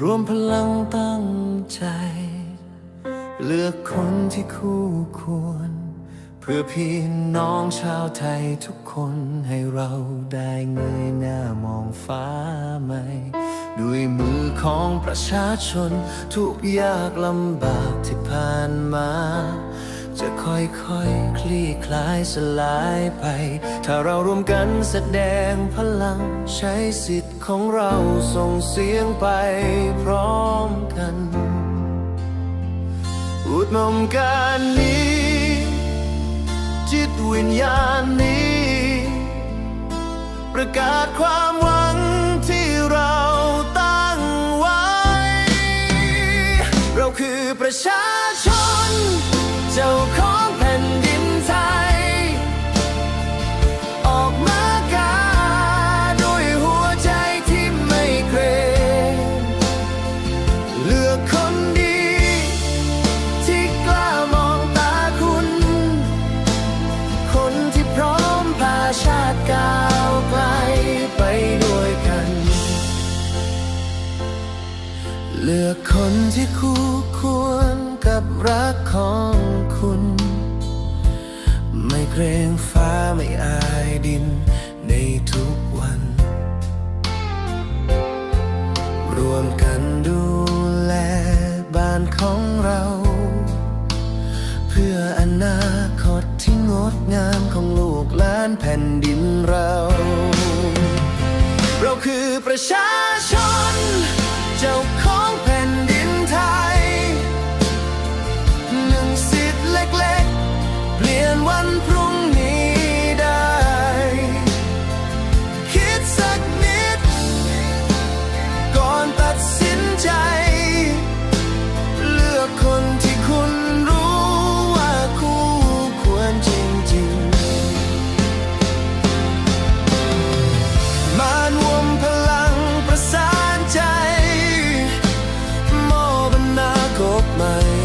รวมพลังตั้งใจ เลือกคนที่คู่ควร เพื่อพี่น้องชาวไทยทุกคนให้เราได้เงยหน้ามองฟ้าใหม่ด้วยมือของประชาชนทุกยากลำบากที่ผ่านมา ค่อยๆคคลี่คลายสลายไป ถ้าเรารวมกันแสดงพลัง ใช้สิทธิ์ของเราส่งเสียงไปพร้อมกันอุดมการณ์นี้ จิตวิญญาณนี้ ประกาศความหวังที่เราตั้งไว้ เราคือประชาชน เจ้าของ ด้วยกัน เลือกคนที่คู่ควรกับรักของคุณ ไม่เกรงฟ้าไม่อายดินในทุกวัน รวมกันดูแลบ้านของเรา เพื่ออนาคตที่งดงามของลูกหลานแผ่นดินเรา คือประชาชน my